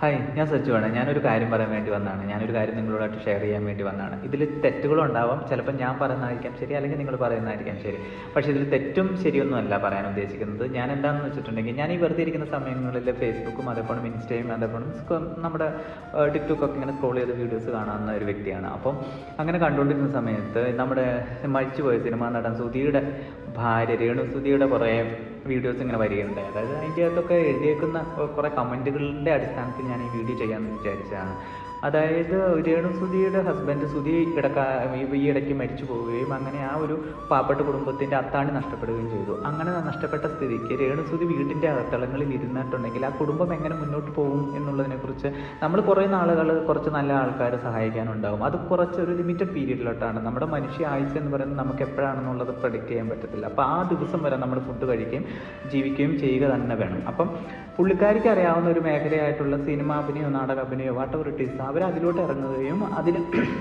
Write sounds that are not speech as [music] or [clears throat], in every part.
Hi ഞാൻ സച്ചുവാണ് ഞാനൊരു കാര്യം പറയാൻ വേണ്ടി വന്നതാണ്. ഞാനൊരു കാര്യം നിങ്ങളോടായിട്ട് ഷെയർ ചെയ്യാൻ വേണ്ടി വന്നതാണ്. ഇതിൽ തെറ്റുകളുണ്ടാവാം ചിലപ്പോൾ ഞാൻ പറയുന്നതായിരിക്കാം ശരി അല്ലെങ്കിൽ നിങ്ങൾ പറയുന്നതായിരിക്കാം ശരി. പക്ഷേ ഇതിൽ തെറ്റും ശരിയൊന്നും അല്ല പറയാൻ ഉദ്ദേശിക്കുന്നത്. ഞാൻ എന്താണെന്ന് വെച്ചിട്ടുണ്ടെങ്കിൽ ഞാൻ ഈ വെറുതെ ഇരിക്കുന്ന സമയങ്ങളിൽ ഫേസ്ബുക്കും അതേപോലെ ഇൻസ്റ്റയും അതേപോലെ നമ്മുടെ ടിക്ടോക്കൊക്കെ ഇങ്ങനെ സ്ക്രോൾ ചെയ്ത് വീഡിയോസ് കാണാവുന്ന ഒരു വ്യക്തിയാണ്. അപ്പം അങ്ങനെ കണ്ടുകൊണ്ടിരുന്ന സമയത്ത് നമ്മുടെ മരിച്ചുപോയ സിനിമ നടൻ സുധിയുടെ ഭാര്യ രേണു സുധിയുടെ കുറേ വീഡിയോസ് ഇങ്ങനെ വരികയുണ്ടായി. അതായത് അതിന്റെ അകത്തൊക്കെ എഴുതിയേക്കുന്ന കുറേ കമന്റുകളുടെ അടിസ്ഥാനത്തിൽ ഞാൻ ഈ വീഡിയോ ചെയ്യാമെന്ന് വിചാരിച്ചതാണ്. അതായത് രേണുസുതിയുടെ ഹസ്ബൻഡ് സുധി ഇടക്കാ ഈ ഇടയ്ക്ക് മരിച്ചു പോവുകയും അങ്ങനെ ആ ഒരു പാവപ്പെട്ട കുടുംബത്തിന്റെ അത്താണി നഷ്ടപ്പെടുകയും ചെയ്തു. അങ്ങനെ നഷ്ടപ്പെട്ട സ്ഥിതിക്ക് രേണുസുതി വീടിന്റെ അകത്തളങ്ങളിൽ ഇരുന്നിട്ടുണ്ടെങ്കിൽ ആ കുടുംബം എങ്ങനെ മുന്നോട്ട് പോകും എന്നുള്ളതിനെക്കുറിച്ച് നമ്മൾ കുറേ നാളുകൾ കുറച്ച് നല്ല ആൾക്കാർ സഹായിക്കാനുണ്ടാവും. അത് കുറച്ച് ഒരു ലിമിറ്റഡ് പീരീഡിലോട്ടാണ് നമ്മുടെ മനുഷ്യ ആയുസ് എന്ന് പറയുന്നത് നമുക്ക് എപ്പോഴാണെന്നുള്ളത് പ്രഡിക്റ്റ് ചെയ്യാൻ പറ്റത്തില്ല. അപ്പോൾ ആ ദിവസം വരെ നമ്മൾ ഫുഡ് കഴിക്കുകയും ജീവിക്കുകയും ചെയ്യുക തന്നെ വേണം. അപ്പം പുള്ളിക്കാരിക്ക് അറിയാവുന്ന ഒരു മേഖലയായിട്ടുള്ള സിനിമ അഭിനയോ നാടക അഭിനയോ വാട്ടവർ ഇറ്റ് ഈസ് അവർ അതിലോട്ട് ഇറങ്ങുകയും അതിൽ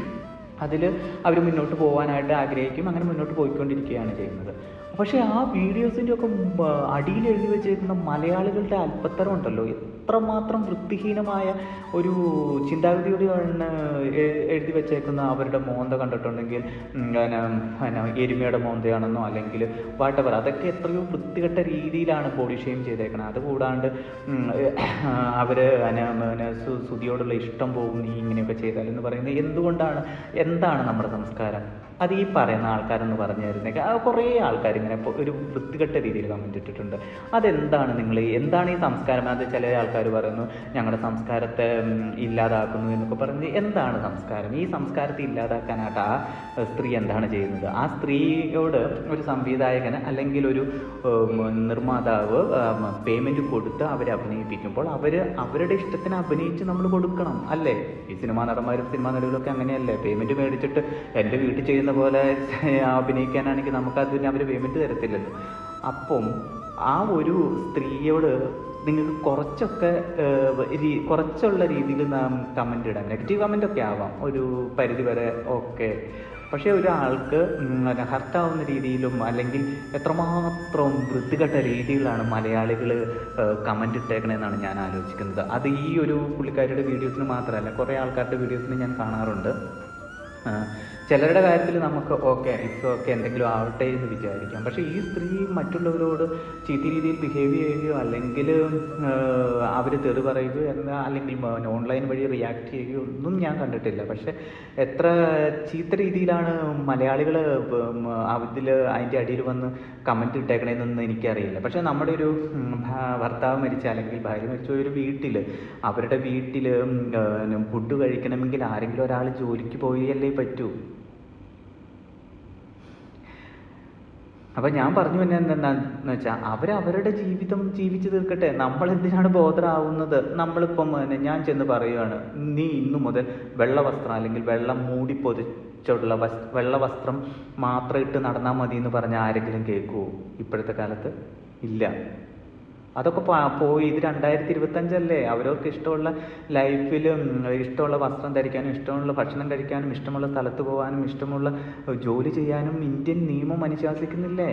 [clears throat] അതിൽ അവർ മുന്നോട്ട് പോകാനായിട്ട് ആഗ്രഹിക്കും. അങ്ങനെ മുന്നോട്ട് പോയിക്കൊണ്ടിരിക്കുകയാണ് ചെയ്യുന്നത്. പക്ഷേ ആ വീഡിയോസിന്റെ ഒക്കെ അടിയിൽ എഴുതി വെച്ചിരിക്കുന്ന മലയാളികളുടെ അല്പത്തരം ഉണ്ടല്ലോ. എത്രമാത്രം വൃത്തിഹീനമായ ഒരു ചിന്താഗതിയോടെയാണ് എഴുതി വെച്ചേക്കുന്ന അവരുടെ മോന്ത കണ്ടിട്ടുണ്ടെങ്കിൽ പിന്നെ എരുമയുടെ മോന്തയാണെന്നോ അല്ലെങ്കിൽ വാട്ടവർ അതൊക്കെ എത്രയോ വൃത്തികെട്ട രീതിയിലാണ് ബോഡി ഷെയിം ചെയ്തേക്കുന്നത് അതുകൂടാണ്ട് അവർ പിന്നെ സുതിയോടുള്ള ഇഷ്ടം പോകും നീ ഇങ്ങനെയൊക്കെ ചെയ്താൽ എന്ന് പറയുന്നത് എന്തുകൊണ്ടാണ് എന്താണ് നമ്മുടെ സംസ്കാരം? അത് ഈ പറയുന്ന ആൾക്കാരെന്ന് പറഞ്ഞു തരുന്നേക്ക് കുറേ ആൾക്കാർ ഇങ്ങനെ ഒരു വൃത്തികെട്ട രീതിയിൽ കമന്റ് ഇട്ടിട്ടുണ്ട്. അതെന്താണ് നിങ്ങൾ എന്താണ് ഈ സംസ്കാരം? അത് ചില ആൾക്കാർ പറയുന്നു ഞങ്ങളുടെ സംസ്കാരത്തെ ഇല്ലാതാക്കുന്നു എന്നൊക്കെ പറഞ്ഞ് എന്താണ് സംസ്കാരം? ഈ സംസ്കാരത്തെ ഇല്ലാതാക്കാനായിട്ട് ആ സ്ത്രീ എന്താണ് ചെയ്യുന്നത്? ആ സ്ത്രീയോട് ഒരു സംവിധായകന് അല്ലെങ്കിൽ ഒരു നിർമ്മാതാവ് പേയ്മെന്റ് കൊടുത്ത് അവരെ അഭിനയിപ്പിക്കുമ്പോൾ അവർ അവരുടെ ഇഷ്ടത്തിന് അഭിനയിച്ച് നമ്മൾ കൊടുക്കണം അല്ലേ? ഈ സിനിമാ നടന്മാരും സിനിമാ നടികളൊക്കെ അങ്ങനെയല്ലേ? പേയ്മെന്റ് മേടിച്ചിട്ട് എന്റെ വീട്ടിൽ ചെയ്യുന്ന പോലെ അഭിനയിക്കാനാണെങ്കിൽ നമുക്കതിന് അവർ പേയ്മെന്റ് തരത്തില്ലല്ലോ. അപ്പം ആ ഒരു സ്ത്രീയോട് നിങ്ങൾക്ക് കുറച്ചൊക്കെ കുറച്ചുള്ള രീതിയിൽ നാം കമന്റ് ഇടാം. നെഗറ്റീവ് കമന്റ് ഒക്കെ ആവാം ഒരു പരിധി വരെ ഓക്കെ പക്ഷേ ഒരാൾക്ക് ഹർട്ടാവുന്ന രീതിയിലും അല്ലെങ്കിൽ എത്രമാത്രം വൃത്തികെട്ട രീതിയിലാണ് മലയാളികൾ കമന്റ് ഇട്ടേക്കണതെന്നാണ് ഞാൻ ആലോചിക്കുന്നത്. അത് ഈ ഒരു പുള്ളിക്കാരിയുടെ വീഡിയോസിന് മാത്രമല്ല കുറേ ആൾക്കാരുടെ വീഡിയോസിന് ഞാൻ കാണാറുണ്ട്. ചിലരുടെ കാര്യത്തിൽ നമുക്ക് ഓക്കെ ഇറ്റ്സ് ഓക്കെ എന്തെങ്കിലും ആവട്ടെ എന്ന് വിചാരിക്കാം. പക്ഷേ ഈ സ്ത്രീ മറ്റുള്ളവരോട് ചീത്ത രീതിയിൽ ബിഹേവ് ചെയ്യുകയോ അല്ലെങ്കിൽ അവർ തെറി പറയുകയോ എന്ന അല്ലെങ്കിൽ ഓൺലൈൻ വഴി റിയാക്ട് ചെയ്യുകയോ ഒന്നും ഞാൻ കണ്ടിട്ടില്ല. പക്ഷേ എത്ര ചീത്ത രീതിയിലാണ് മലയാളികൾ അതിൽ അതിന്റെ അടിയിൽ വന്ന് കമന്റ് ഇട്ടേക്കണേന്നൊന്നും എനിക്കറിയില്ല. പക്ഷേ നമ്മുടെ ഒരു ഭർത്താവ് മരിച്ച അല്ലെങ്കിൽ ഭാര്യ മരിച്ച ഒരു വീട്ടിൽ അവരുടെ വീട്ടിൽ ഫുഡ് കഴിക്കണമെങ്കിൽ ആരെങ്കിലും ഒരാൾ ജോലിക്ക് പോയല്ലേ പറ്റൂ. അപ്പം ഞാൻ പറഞ്ഞു പിന്നെ എന്താണെന്ന് വെച്ചാൽ അവരവരുടെ ജീവിതം ജീവിച്ചു തീർക്കട്ടെ. നമ്മൾ എന്തിനാണ് ബോധരാവുന്നത്? നമ്മളിപ്പം തന്നെ ഞാൻ ചെന്ന് പറയുകയാണ് നീ ഇന്നു മുതൽ വെള്ള വസ്ത്രം അല്ലെങ്കിൽ വെള്ളം മൂടി പൊതിച്ചുള്ള വസ് വെള്ള വസ്ത്രം മാത്രം ഇട്ട് നടന്നാൽ മതി എന്ന് പറഞ്ഞ ആരെങ്കിലും കേൾക്കുമോ ഇപ്പോഴത്തെ കാലത്ത് ഇല്ല. അതൊക്കെ പോയി. ഇത് രണ്ടായിരത്തി ഇരുപത്തഞ്ചല്ലേ അവരവർക്ക് ഇഷ്ടമുള്ള ലൈഫിലും ഇഷ്ടമുള്ള വസ്ത്രം ധരിക്കാനും ഇഷ്ടമുള്ള ഭക്ഷണം കഴിക്കാനും ഇഷ്ടമുള്ള സ്ഥലത്ത് പോകാനും ഇഷ്ടമുള്ള ജോലി ചെയ്യാനും ഇന്ത്യൻ നിയമം അനുശാസിക്കുന്നില്ലേ?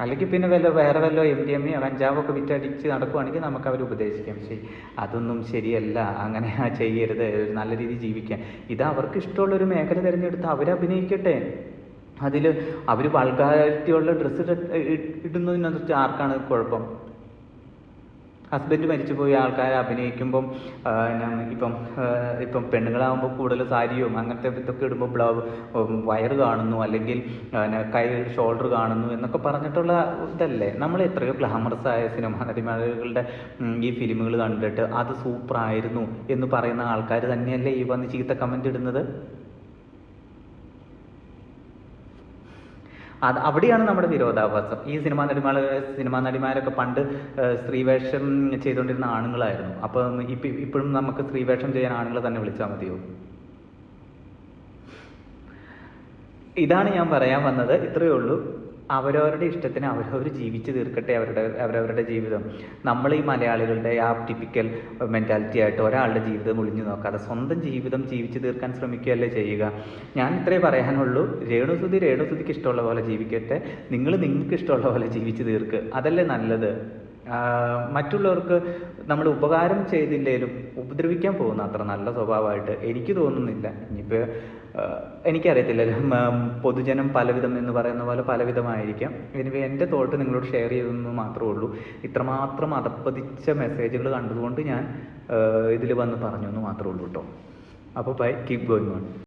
അല്ലെങ്കിൽ പിന്നെ വല്ല വേറെ വല്ല എം ഡി എം എ കഞ്ചാവൊക്കെ വിറ്റടിച്ച് നടക്കുവാണെങ്കിൽ നമുക്ക് അവർ ഉപദേശിക്കാം. ശരി. അതൊന്നും ശരിയല്ല. അങ്ങനെ ചെയ്യരുത്. നല്ല രീതിയിൽ ജീവിക്കാൻ ഇത് അവർക്ക് ഇഷ്ടമുള്ള ഒരു മേഖല തിരഞ്ഞെടുത്ത് അവരഭിനയിക്കട്ടെ. അതിൽ അവർ വൾഗാരിറ്റിയുള്ള ഡ്രസ്സ് ഇടുന്നതിനകത്ത് ആർക്കാണ് കുഴപ്പം? ഹസ്ബൻഡ് മരിച്ചുപോയ ആൾക്കാർ അഭിനയിക്കുമ്പം ഇപ്പം ഇപ്പം പെണ്ണുങ്ങളാകുമ്പോൾ കൂടുതൽ സാരിയും അങ്ങനത്തെ ഇതൊക്കെ ഇടുമ്പോൾ ബ്ലൗ വയറ് കാണുന്നു അല്ലെങ്കിൽ കൈ ഷോൾഡർ കാണുന്നു എന്നൊക്കെ പറഞ്ഞിട്ടുള്ള ഇതല്ലേ? നമ്മൾ എത്രയോ ഗ്ലാമറസ് ആയ സിനിമ നടിമാരുടെ ഈ ഫിലിമുകൾ കണ്ടിട്ട് അത് സൂപ്പറായിരുന്നു എന്ന് പറയുന്ന ആൾക്കാർ തന്നെയല്ലേ ഈ വന്ന് ചീത്ത കമന്റ് ഇടുന്നത്? അത് അവിടെയാണ് നമ്മുടെ വിരോധാഭാസം. ഈ സിനിമാ നടിമാർ സിനിമാ നടിമാരൊക്കെ പണ്ട് സ്ത്രീവേഷം ചെയ്തുകൊണ്ടിരുന്ന ആണുങ്ങളായിരുന്നു. അപ്പം ഇപ്പം ഇപ്പോഴും നമുക്ക് സ്ത്രീവേഷം ചെയ്യാൻ ആണുങ്ങളെ തന്നെ വിളിച്ചാൽ മതിയോ? ഇതാണ് ഞാൻ പറയാൻ വന്നത്. ഇത്രയേ ഉള്ളൂ. അവരവരുടെ ഇഷ്ടത്തിന് അവരവർ ജീവിച്ച് തീർക്കട്ടെ അവരുടെ അവരവരുടെ ജീവിതം. നമ്മൾ ഈ മലയാളികളുടെ ആ ടിപ്പിക്കൽ മെന്റാലിറ്റി ആയിട്ട് ഒരാളുടെ ജീവിതം ഒളിഞ്ഞു നോക്കാതെ സ്വന്തം ജീവിതം ജീവിച്ച് തീർക്കാൻ ശ്രമിക്കുകയല്ലേ ചെയ്യുക. ഞാൻ ഇത്രേ പറയാനുള്ളൂ. രേണുസുതി രേണുസുതിക്ക് ഇഷ്ടമുള്ള പോലെ ജീവിക്കട്ടെ. നിങ്ങൾ നിങ്ങൾക്ക് ഇഷ്ടമുള്ള പോലെ ജീവിച്ച് തീർക്ക്. അതല്ലേ നല്ലത്? മറ്റുള്ളവർക്ക് നമ്മൾ ഉപകാരം ചെയ്തില്ലേലും ഉപദ്രവിക്കാൻ പോകുന്ന അത്ര നല്ല സ്വഭാവമായിട്ട് എനിക്ക് തോന്നുന്നില്ല. ഇനിയിപ്പോൾ എനിക്കറിയത്തില്ല. പൊതുജനം പലവിധം എന്ന് പറയുന്ന പോലെ പലവിധമായിരിക്കാം. എനിവേ എന്റെ തോട്ട് നിങ്ങളോട് ഷെയർ ചെയ്തെന്ന് മാത്രമേ ഉള്ളൂ. ഇത്രമാത്രം അതപ്പതിച്ച മെസ്സേജുകൾ കണ്ടതുകൊണ്ട് ഞാൻ ഇതിൽ വന്ന് പറഞ്ഞു എന്ന് മാത്രമേ ഉള്ളൂ കേട്ടോ അപ്പോൾ ബൈ കീപ് ഗോയിങ് ഓൺ